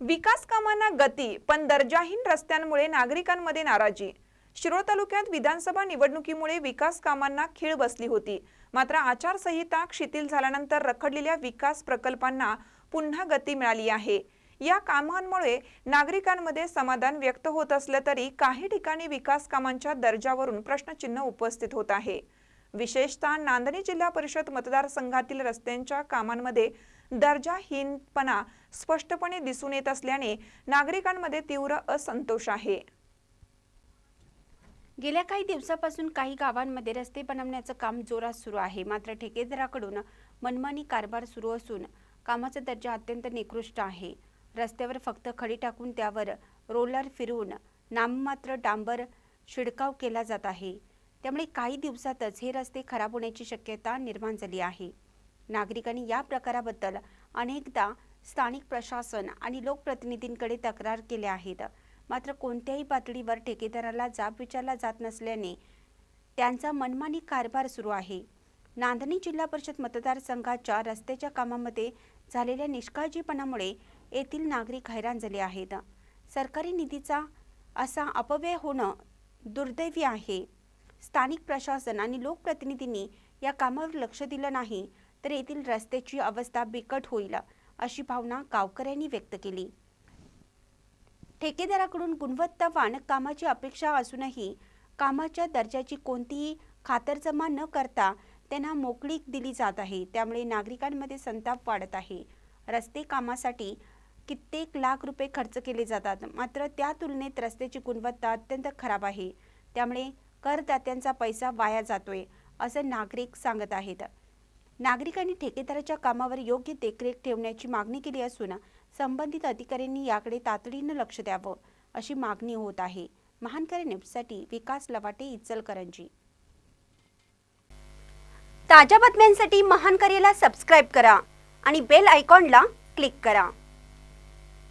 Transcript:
विकास कामांना गती पण दर्जाहीन रस्त्यांमुळे नागरिकांमध्ये नाराजी. शिरोळ तालुक्यात विधानसभा निवडणुकीमुळे विकास कामांना खीळ बसली होती. मात्र आचारसंहिता शिथिल झाल्यानंतर रखडलेल्या विकास प्रकल्पांना पुन्हा गती मिळाली आहे. या कामांमुळे नागरिकांमध्ये समाधान व्यक्त होत असलं तरी काही ठिकाणी विकास कामांच्या दर्जावरून प्रश्नचिन्ह उपस्थित होत आहे. विशेषतः नांदणी जिल्हा परिषद मतदारसंघातील रस्त्यांच्या कामांमध्ये दर्जाहीनपणा स्पष्टपणे दिसून येत असल्याने नागरिकांमध्ये तीव्र असंतोष आहे. गेल्या काही दिवसापासून काही गावांमध्ये रस्ते बनवण्याचं काम जोरात सुरू आहे. मात्र ठेकेदाराकडून मनमानी कारभार सुरू असून कामाचा दर्जा अत्यंत निकृष्ट आहे. रस्त्यावर फक्त खडी टाकून त्यावर रोलर फिरवून नाममात्र डांबर शिडकाव केला जात आहे. त्यामुळे काही दिवसातच हे रस्ते खराब होण्याची शक्यता निर्माण झाली आहे. नागरिकांनी या प्रकाराबद्दल अनेकदा स्थानिक प्रशासन आणि लोकप्रतिनिधींकडे तक्रार केल्या आहेत. मात्र कोणत्याही पातळीवर ठेकेदाराला जाब विचारला जात नसल्याने त्यांचा मनमानी कारभार सुरू आहे. नांदणी जिल्हा परिषद मतदारसंघाच्या रस्त्याच्या कामामध्ये झालेल्या निष्काळजीपणामुळे येथील नागरिक हैराण झाले आहेत. सरकारी निधीचा असा अपव्यय होणं दुर्दैवी आहे. स्थानिक प्रशासन आणि लोकप्रतिनिधींनी या कामावर लक्ष दिलं नाही. तर येथील रस्त्याची अवस्था बिकट होईल अशी भावना गावकऱ्यांनी व्यक्त केली. ठेकेदाराकडून गुणवत्तावान कामाची अपेक्षा असूनही कामाच्या दर्जाची कोणतीही खातरजमा न करता त्यांना मोकळीक दिली जात आहे. त्यामुळे नागरिकांमध्ये संताप वाढत आहे. रस्ते कामासाठी कित्येक लाख रुपये खर्च केले जातात. मात्र त्या तुलनेत रस्त्याची गुणवत्ता अत्यंत खराब आहे. त्यामुळे करदात्यांचा पैसा वाया जातोय असं नागरिक सांगत आहेत. नागरिकांनी ठेकेदाराच्या कामावर योग्य देखरेख ठेवण्याची मागणी केली असून संबंधित अधिकाऱ्यांनी याकडे तातडीनं लक्ष द्यावं अशी मागणी होत आहे. महानकरी न्यूजसाठी विकास लवाटे इचलकरंजी. ताज्या बातम्यांसाठी महानकरीला सबस्क्राईब करा आणि बेल आयकॉनला क्लिक करा.